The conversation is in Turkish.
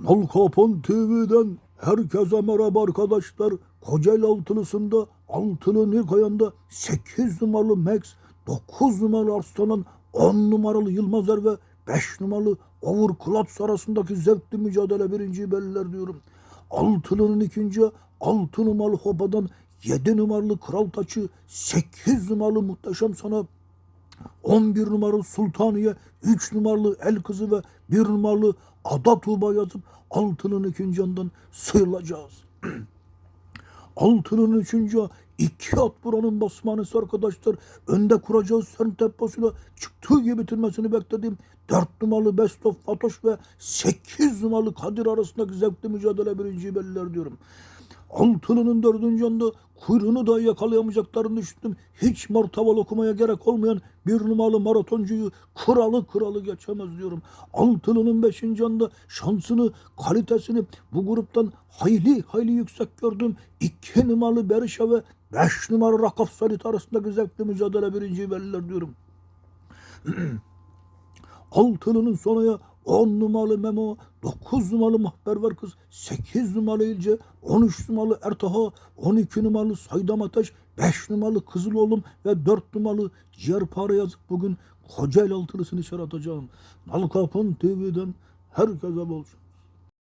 Nal Kapon TV'den herkese merhaba arkadaşlar. Kocaeli Altılısı'nda Altılı Nirkaya'nda 8 numaralı Max, 9 numaralı Arslan'ın 10 numaralı Yılmazer ve 5 numaralı Over Klats arasındaki zevkli mücadele birinciyi belirler diyorum. Altılı'nın ikinci 6 numaralı Hopa'dan 7 numaralı Kral Taçı, 8 numaralı Muhteşem Sanat, 11 numaralı Sultaniye, 3 numaralı El Kızı ve 1 numaralı Ada Tuğba yazıp altının ikinci yandan sıyrılacağız. Altının üçüncü iki at buranın basmanesi arkadaşlar. Önde kuracağı sen temposuyla çıktığı gibi bitirmesini beklediğim 4 numaralı Best of Fatoş ve 8 numaralı Kadir arasındaki zevkli mücadele birinciyi belirler diyorum. Altılı'nın dördüncü yanında kuyruğunu da yakalayamayacaklarını düşündüm. Hiç mortaval okumaya gerek olmayan bir numaralı maratoncuyu kralı kralı geçemez diyorum. Altılı'nın beşinci yanında şansını, kalitesini bu gruptan hayli hayli yüksek gördüm. İki numaralı Berisha ve beş numaralı Rakaf Sarit arasındaki zevkli mücadele birinciyi belirler diyorum. Altılı'nın sonaya 10 numaralı Memo, 9 numaralı Mahberver Kız, 8 numaralı İlce, 13 numaralı Ertaha, 12 numaralı Saydam Ateş, 5 numaralı Kızıl Oğlum ve 4 numaralı Ciğerpare yazıp bugün Kocaeli Altılısı'nı içeri atacağım. Nal Kapın TV'den herkese bol şans.